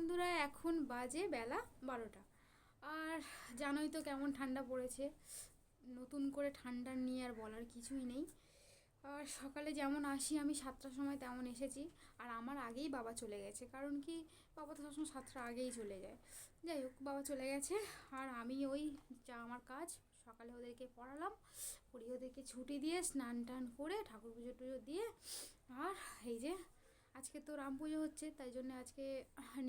বন্ধুরা, এখন বাজে বেলা বারোটা। আর জানোই তো কেমন ঠান্ডা পড়েছে। নতুন করে ঠান্ডা নিয়ে আর বলার কিছুই নেই। আর সকালে যেমন আসি, আমি সাতটার সময় তেমন এসেছি। আর আমার আগেই বাবা চলে গেছে। কারণ কি, বাবা তো সবসময় সাতটার আগেই চলে যায়। যাই হোক, বাবা চলে গেছে। আর আমি ওই যা আমার কাজ, সকালে ওদেরকে পড়ালাম। পড়িয়ে ওদেরকে ছুটি দিয়ে স্নান টান করে ঠাকুর পুজো টুজো দিয়ে, আর এই যে আজকে তো রাম পুজো হচ্ছে, তাই জন্য আজকে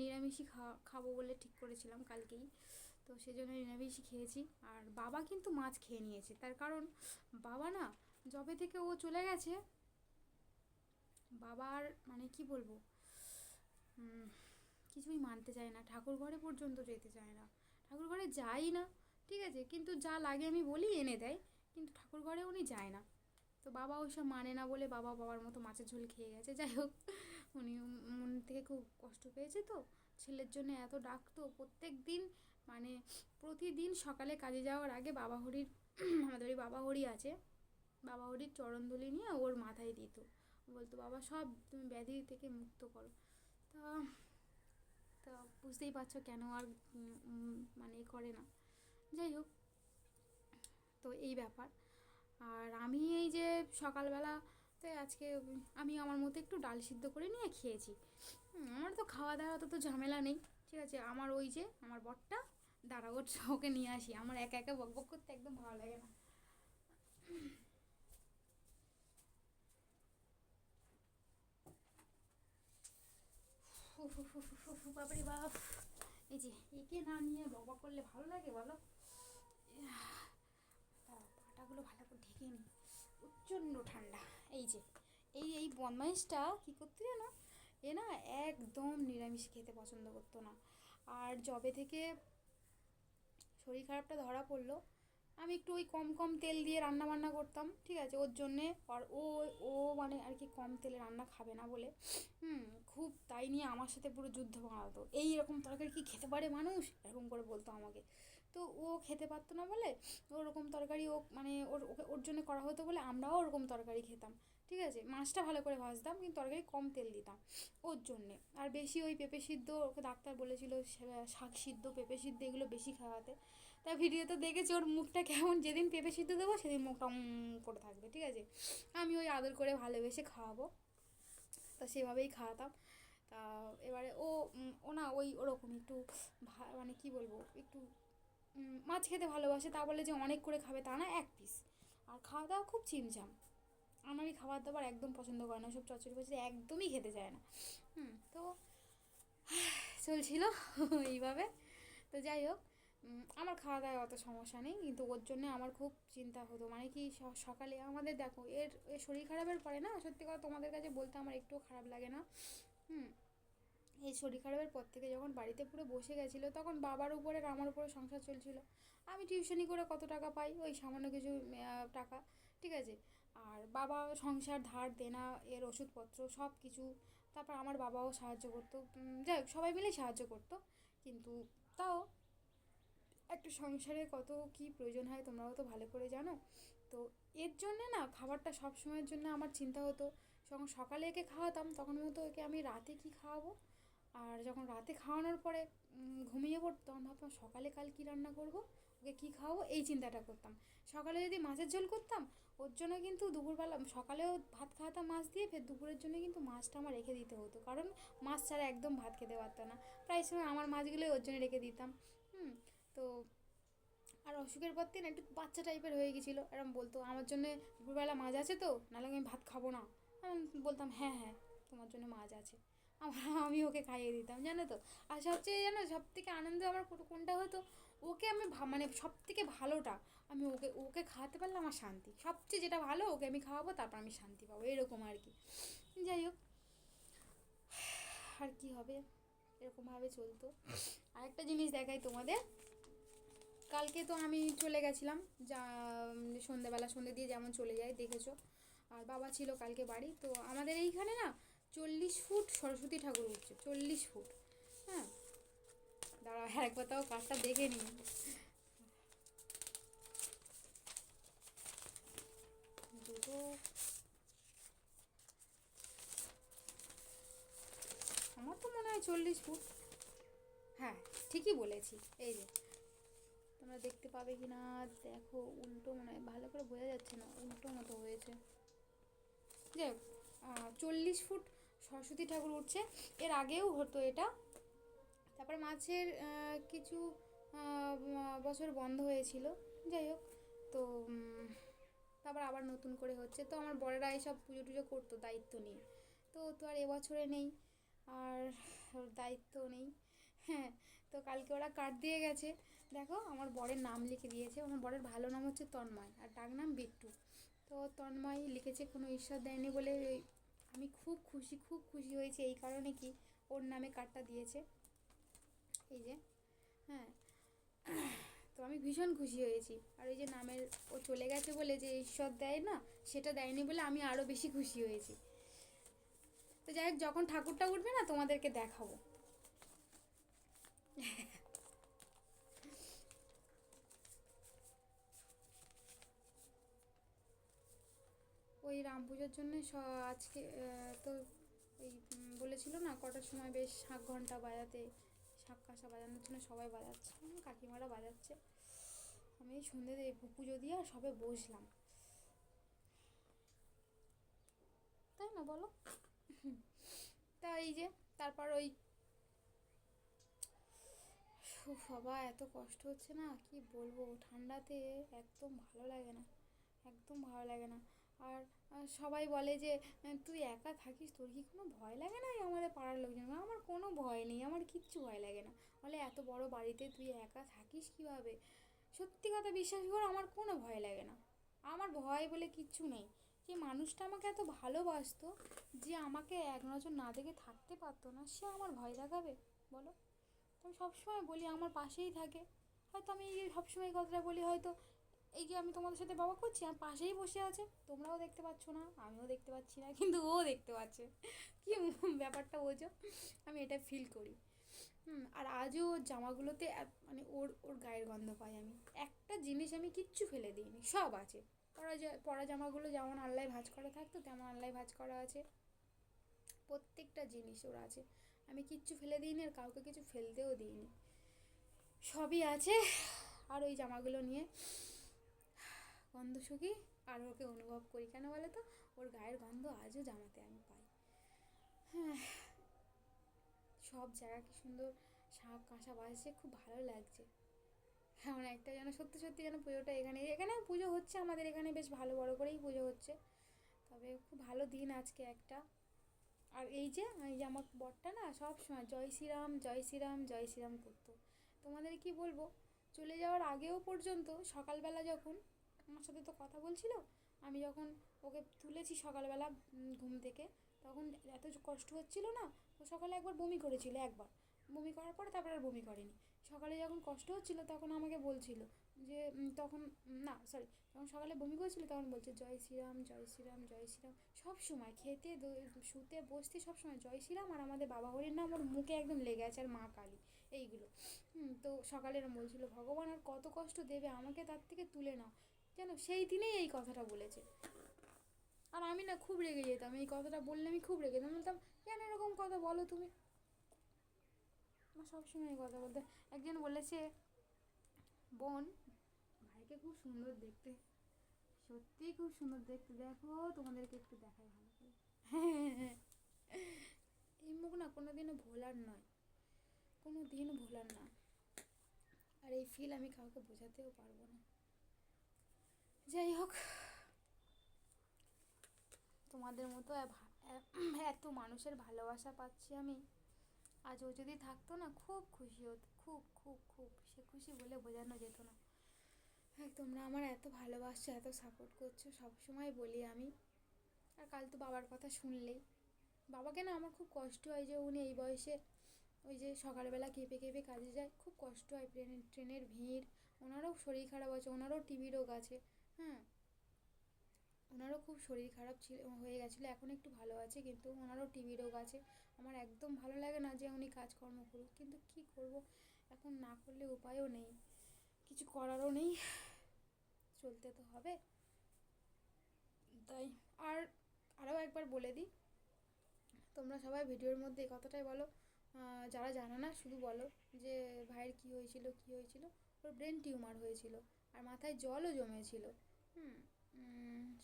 নিরামিষই খাওয়া খাব বলে ঠিক করেছিলাম কালকেই। তো সেই জন্য নিরামিষই খেয়েছি। আর বাবা কিন্তু মাছ খেয়ে নিয়েছে। তার কারণ বাবা না যবে থেকে ও চলে গেছে, বাবার মানে কি বলব? কিছুই মানতে চায় না। ঠাকুর ঘরে পর্যন্ত যেতে চায় না। ঠাকুর ঘরে যাই না, ঠিক আছে, কিন্তু যা লাগে আমি বলি এনে দেয়, কিন্তু ঠাকুর ঘরে উনি যায় না। তো বাবা ওইসব মানে না বলে বাবা বাবার মতো মাছের ঝোল খেয়ে গেছে। যাই হোক উনি মন থেকে খুব কষ্ট পেয়েছে তো। ছেলের জন্য এত ডাকতো প্রত্যেক দিন মানে প্রতিদিন সকালে কাজে যাওয়ার আগে বাবা হরির আমাদের বাবা হরি আছে। বাবা হরির চরণধুলি নিয়ে ওর মাথায় দিত। বলতো, বাবা, সব তুমি ব্যাধি থেকে মুক্ত করো। তা তা বুঝতেই পারছ কেন আর মানে করে না। যাই হোক, তো এই ব্যাপার। আর আমি এই যে সকালবেলা তো আজকে আমি আমার মতো একটু ডাল সিদ্ধ করে নিয়ে খেয়েছি। আমার তো খাওয়া দাওয়া অত তো ঝামেলা নেই। ঠিক আছে আমার ওই যে আমার বরটা দাঁড়া ওর ওকে নিয়ে আসি। আমার একা একা বক বক করতে একদম ভালো লাগে না। উফ, বাপ। এই যে একে না নিয়ে বক করলে ভালো লাগে বলো? দাঁড়াও, পাটাগুলো ভালো করে ঢেকে নিই প্রচণ্ড ঠান্ডা। এই যে, এই এই বদমাইশটা কী করতে জানো? এ না একদম নিরামিষ খেতে পছন্দ করতো না। আর যবে থেকে শরীর খারাপটা ধরা পড়ল, আমি একটু ওই কম কম তেল দিয়ে রান্না বান্না করতাম, ঠিক আছে? ওর জন্যে আর ও ও মানে আর কি কম তেলে রান্না খাবে না বলে, হুম, খুব তাই নিয়ে আমার সাথে পুরো যুদ্ধ বানাতো। এই রকম তরকারি কি খেতে পারে মানুষ? এরকম করে বলতো আমাকে। তো ও খেতে পারতো না বলে ওরকম তরকারি ও মানে ওর, ওকে, ওর জন্য করা হতো বলে আমরাও ওরকম তরকারি খেতাম, ঠিক আছে? মাছটা ভালো করে ভাজতাম কিন্তু তরকারি কম তেল দিতাম ওর জন্যে। আর বেশি ওই পেঁপে সিদ্ধ ওকে ডাক্তার বলেছিল শাক সিদ্ধ, পেঁপে সিদ্ধ এগুলো বেশি খাওয়াতে। তা ভিডিওতে দেখেছি ওর মুখটা কেমন, যেদিন পেঁপে সিদ্ধ দেবো সেদিন মুখটা করে থাকবে, ঠিক আছে? আমি ওই আদর করে ভালোবেসে খাওয়াবো। তা সেভাবেই খাওয়াতাম। তা এবারে ও ও না ওই ওরকম একটু মানে কি বলব, একটু মাছ খেতে ভালোবাসে, তা বলে যে অনেক করে খাবে, তা না, এক পিস আর খাওয়া দাওয়া খুব চিমচাম। আমারই খাবার দাবার একদম পছন্দ করে না সব চচ্চড়ি ফচড়ি একদমই খেতে চায় না। হুম, তো চলছিল এইভাবে। তো যাই হোক আমার খাওয়া দাওয়া অত সমস্যা নেই, কিন্তু ওর জন্য আমার খুব চিন্তা হতো। মানে কি সকালে আমাদের দেখো, এর শরীর খারাপের পরে না, সত্যি কথা তোমাদের কাছে বলতে আমার একটুও খারাপ লাগে না। হুম এই শরীর খারাপের পর থেকে যখন বাড়িতে পুরো বসে গেছিল, তখন বাবার উপরে আর আমার উপরে সংসার চলছিল। আমি টিউশনি করে কত টাকা পাই? ওই সামান্য কিছু টাকা, ঠিক আছে? আর বাবা সংসার ধার দেনা, এর ওষুধপত্র সব কিছু তারপর আমার বাবাও সাহায্য করতো। যাই হোক, সবাই মিলেই সাহায্য করতো। কিন্তু তাও একটা সংসারে কত কি প্রয়োজন হয় তোমরাও তো ভালো করে জানো। তো এর জন্যে না খাবারটা সব সময়ের জন্য আমার চিন্তা হতো। যখন সকালে একে খাওয়াতাম, তখন হতো একে আমি রাতে কি খাওয়াবো? আর যখন রাতে খাওয়ানোর পরে ঘুমিয়ে পড়তো তখন ভাবতাম সকালে কাল কী রান্না করব, ওকে কী খাওয়াবো, এই চিন্তাটা করতাম। সকালে যদি মাছের ঝোল করতাম, ওর জন্য কিন্তু দুপুরবেলা, সকালেও ভাত খাওয়াতাম মাছ দিয়ে ফের দুপুরের জন্য কিন্তু মাছটা আমার রেখে দিতে হতো। কারণ মাছ ছাড়া একদম ভাত খেতে পারতো না। প্রায় সময় আমার মাছগুলোই ওর জন্য রেখে দিতাম। হুম, তো আর অসুখের পর দিন একটু বাচ্চা টাইপের হয়ে গেছিল। এরকম বলতো, আমার জন্য দুপুরবেলা মাছ আছে তো, নাহলে আমি ভাত খাব না। বলতাম হ্যাঁ হ্যাঁ তোমার জন্য মাছ আছে। আমার আমি ওকে খাইয়ে দিতাম, জানো তো? আর সবচেয়ে জানো সব থেকে আনন্দ আমার কোনটা হতো? ওকে আমি মানে সব থেকে ভালোটা, আমি ওকে ওকে খাওয়াতে পারলে আমার শান্তি। সবচেয়ে যেটা ভালো, ওকে আমি খাওয়াবো, তারপর আমি শান্তি পাবো, এরকম আর কি। যাই হোক, আর কি হবে? এরকমভাবে চলতো। আরেকটা জিনিস দেখাই তোমাদের। কালকে তো আমি চলে গেছিলাম, যা সন্ধ্যেবেলা, সন্ধ্যে দিয়ে যেমন চলে যায়, দেখেছ? আর বাবা ছিল কালকে বাড়ি, তো আমাদের এইখানে না চল্লিশ ফুট সরস্বতী ঠাকুর উঠছে, চল্লিশ ফুট। হ্যাঁ? দাঁড়া হ্যাঁ একবার তাও কাঠটা দেখে নিই। দুটো। আমার তো মনে হয় চল্লিশ ফুট। হ্যাঁ ঠিকই বলেছি, এই যে। তোমরা দেখতে পাবে কি না দেখো, উল্টো মনে হয়, ভালো করে বোঝা যাচ্ছে না, উল্টো মতো হয়েছে। যাই হোক চল্লিশ ফুট সরস্বতী ঠাকুর উঠছে। এর আগেও হতো এটা। তারপর মাছের কিছু বছর বন্ধ হয়েছিল। যাই হোক, তো তারপর আবার নতুন করে হচ্ছে। তো আমার বড়েরা এইসব পুজো টুজো করতো, দায়িত্ব নিয়ে। তো তো আর এবছরে নেই। আর দায়িত্ব নেই। হ্যাঁ তো কালকে ওরা কার্ড দিয়ে গেছে। দেখো, আমার বরের নাম লিখে দিয়েছে। আমার বরের ভালো নাম হচ্ছে তন্ময়। আর ডাক নাম বিট্টু। তো তন্ময় লিখেছে, কোনো ঈশ্বর দেয়নি বলে আমি খুব খুশি খুব খুশি হয়েছি এই কারণে কি ওর নামে কার্ডটা দিয়েছে। এই যে হ্যাঁ। তো আমি ভীষণ খুশি হয়েছি। আর ওই যে নামের, ও চলে গেছে বলে যে ঈশ্বর দেয় না, সেটা দেয়নি বলে আমি আরও বেশি খুশি হয়েছি। তো যাই হোক, যখন ঠাকুরটা উঠবে না, তোমাদেরকে দেখাবো। ওই রাম পুজোর জন্যে আজকে তো ওই বলেছিল না কটার সময় বেশ শাঁখ ঘণ্টা বাজাতে শাঁখ কাঁসা বাজানোর জন্য সবাই বাজাচ্ছে কাকিমারা বাজাচ্ছে। আমি সন্ধ্যে পুজো দিয়ে আর সবে বসলাম। তাই না বলো? তা এই যে, তারপর ওই বাবা এত কষ্ট হচ্ছে না, কি বলব, ঠান্ডাতে একদম ভালো লাগে না, একদম ভালো লাগে না। আর সবাই বলে যে, তুই একা থাকিস? তোর কি কোনো ভয় লাগে না আমাদের পাড়ার লোকজন? আমার কোনো ভয় নেই, আমার কিচ্ছু ভয় লাগে না। বলে, এত বড় বাড়িতে তুই একা থাকিস কীভাবে? সত্যি কথা বিশ্বাস কর, আমার কোনো ভয় লাগে না। আমার ভয় বলে কিচ্ছু নেই। যে মানুষটা আমাকে এত ভালোবাসতো, যে আমাকে এক নজর না দেখে থাকতে পারতো না, সে আমার ভয় দেখাবে? বলো। আমি সবসময় বলি, আমার পাশেই থাকে। হয়তো আমি সবসময় কথাটা বলি, হয়তো এই যে আমি তোমাদের সাথে বাবা করছি আমার পাশেই বসে আছে। তোমরাও দেখতে পাচ্ছ না, আমিও দেখতে পাচ্ছি না, কিন্তু ও দেখতে পাচ্ছে। কি ব্যাপারটা বোঝো? আমি এটা ফিল করি। হুম, আর আজও ওর জামাগুলোতে মানে ওর ওর গায়ের গন্ধ পাই আমি। একটা জিনিস আমি কিচ্ছু ফেলে দিইনি, সব আছে। পরা পরা জামাগুলো যেমন আল্লাহ ভাজ করা থাকতো, তেমন আল্লাহ ভাজ করা আছে। প্রত্যেকটা জিনিস ওর আছে। আমি কিচ্ছু ফেলে দিইনি আর কাউকে কিছু ফেলতেও দিইনি। সবই আছে। আর ওই জামাগুলো নিয়ে গন্ধ শুকি আর ওকে অনুভব করি। কেন বলে তো? ওর গায়ের গন্ধ আজও জামাতে আমি পাই। হ্যাঁ সব জায়গা কি সুন্দর শাঁখ কাঁসা বাজছে, খুব ভালো লাগছে। এমন একটা যেন সত্যি সত্যি যেন পুজোটা এখানে, এখানেও পুজো হচ্ছে আমাদের এখানে, বেশ ভালো বড় করেই পুজো হচ্ছে। তবে খুব ভালো দিন আজকে একটা। আর এই যে এই যে আমার বরটা না, সব সময় জয় শ্রীরাম জয় শ্রীরাম জয় শ্রীরাম করতো। তোমাদের কি বলব? চলে যাওয়ার আগেও পর্যন্ত সকালবেলা যখন আমার সাথে তো কথা বলছিল, আমি যখন ওকে তুলেছি সকালবেলা ঘুম থেকে, তখন এত কষ্ট হচ্ছিল না, ও সকালে একবার বমি করেছিল একবার। বমি করার পরে তারপর আর বমি করেনি। সকালে যখন কষ্ট হচ্ছিল তখন আমাকে বলছিল যে তখন না সরি যখন সকালে বমি করেছিল তখন বলছে, জয় শ্রীরাম জয় শ্রীরাম জয় শ্রীরাম। সব সময় খেতে শুতে, বসতে সব সময় জয় শ্রীরাম আর আমাদের বাবা হরির নাম ওর মুখে একদম লেগে আছে আর মা কালী, এইগুলো। তো সকালে এরম বলছিল, ভগবান আর কত কষ্ট দেবে আমাকে তার থেকে তুলে নাও। যেন সেই দিনেই এই কথাটা বলেছে। আর আমি না খুব রেগে যেতাম, এই কথাটা বললে আমি খুব রেগে যেতাম। বলতাম, কেন এরকম কথা বলো তুমি? আমার সবসময় কথা বলতে, একজন বলেছে, বোন, ভাইকে খুব সুন্দর দেখতে, সত্যিই খুব সুন্দর দেখতে, দেখো তোমাদেরকে একটু দেখাই ভালো করে। এই মুখ না কোনো দিনও ভোলার নয় কোনো দিন ভোলার না। আর এই ফিল আমি কাউকে বোঝাতেও পারব না। যাই হোক তোমাদের মতো এত মানুষের ভালোবাসা পাচ্ছি আমি। আজ ও যদি থাকতো না, খুব খুশি হতো, খুব খুব খুব। সে খুশি বলে বোঝানো যেত না। হ্যাঁ তোমরা আমার এত ভালোবাসছো, এত সাপোর্ট করছ, সব সময় বলি আমি। আর কাল তো বাবার কথা শুনলেই বাবাকে না আমার খুব কষ্ট হয় যে উনি এই বয়সে ওই যে সকালবেলা কেঁপে কেঁপে কাজে যায়। খুব কষ্ট হয় ট্রেনের ট্রেনের ভিড়। ওনারও শরীর খারাপ আছে, ওনারও টিবি রোগ আছে। হ্যাঁ ওনারও খুব শরীর খারাপ ছিল হয়ে গেছিল, এখন একটু ভালো আছে, কিন্তু ওনারও টিবি রোগ আছে। আমার একদম ভালো লাগে না যে উনি কাজকর্ম করুক, কিন্তু কি করব? এখন না করলে উপায়ও নেই, কিছু করারও নেই, চলতে তো হবে। তাই, আর আরও একবার বলে দিই, তোমরা সবাই ভিডিওর মধ্যে কথাটাই বলো যারা জানে না, শুধু বলো যে ভাইয়ের কী হয়েছিল কী হয়েছিল? ওর ব্রেন টিউমার হয়েছিল, আর মাথায় জলও জমেছিল। হুম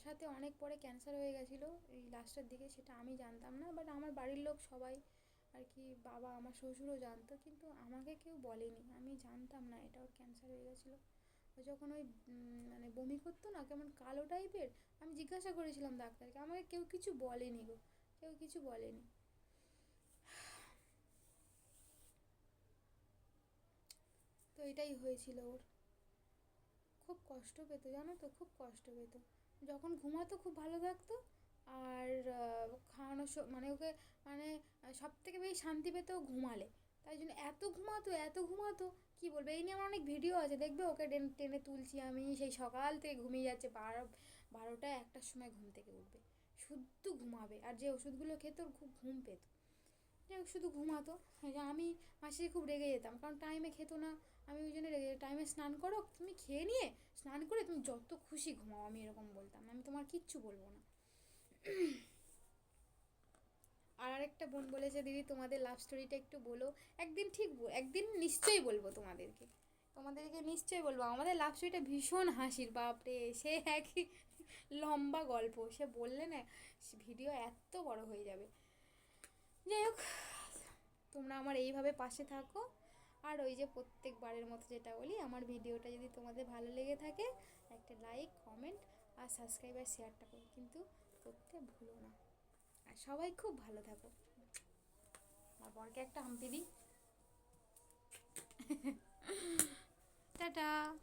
সাথে অনেক পরে ক্যান্সার হয়ে গেছিল, এই লাস্টের দিকে সেটা আমি জানতাম না বাট আমার বাড়ির লোক সবাই আর কি বাবা আমার শ্বশুরও জানতো, কিন্তু আমাকে কেউ বলেনি, আমি জানতাম না এটা ওর ক্যান্সার হয়ে গেছিল। ও যখন ওই মানে বমি করতো না, কেমন কালো টাইপের আমি জিজ্ঞাসা করেছিলাম ডাক্তারকে, আমাকে কেউ কিছু বলেনি গো, কেউ কিছু বলেনি। তো এটাই হয়েছিল ওর। খুব কষ্ট পেত, জানো তো? খুব কষ্ট পেত। যখন ঘুমাতো খুব ভালো থাকতো। আর খাওয়ানোর মানে ওকে মানে সব থেকে বেশি শান্তি পেত ঘুমালে। তাই জন্য এত ঘুমাতো এত ঘুমাতো, কি বলব? এই নিয়ে আমার অনেক ভিডিও আছে, দেখবে? ওকে টেনে টেনে তুলছি আমি, সেই সকাল থেকে ঘুমিয়ে যাচ্ছে, বারো বারোটা একটার সময় ঘুম থেকে উঠবে। শুদ্ধ ঘুমাবে। আর যে ওষুধগুলো খেত, ওর খুব ঘুম পেত। যাই শুধু ঘুমাতো। আমি মাসে খুব রেগে যেতাম, কারণ টাইমে খেতো না। আমি ওই জন্য টাইমে স্নান করো, তুমি খেয়ে নিয়ে স্নান করে তুমি যত খুশি ঘুমাও, আমি এরকম বলতাম। আমি তোমার কিচ্ছু বলব না। আর আরেকটা বোন বলেছে, দিদি, তোমাদের লাভ স্টোরিটা একটু বলো। একদিন ঠিক একদিন নিশ্চয়ই বলব তোমাদেরকে। তোমাদেরকে নিশ্চয়ই বলব। আমাদের লাভ স্টোরিটা ভীষণ হাসির, বাপরে, সে একই লম্বা গল্প। সে বললে না ভিডিও এত বড় হয়ে যাবে। যাই হোক, তোমরা আমার এইভাবে পাশে থাকো। আর ওই যে প্রত্যেকবারের মতো যেটা বলি, আমার ভিডিওটা যদি তোমাদের ভালো লেগে থাকে, একটা লাইক কমেন্ট আর সাবস্ক্রাইব আর শেয়ারটা করো। কিন্তু করতে ভুলো না। আর সবাই খুব ভালো থাকো। আর বরকে একটা হাম্পি দিই। টাটা।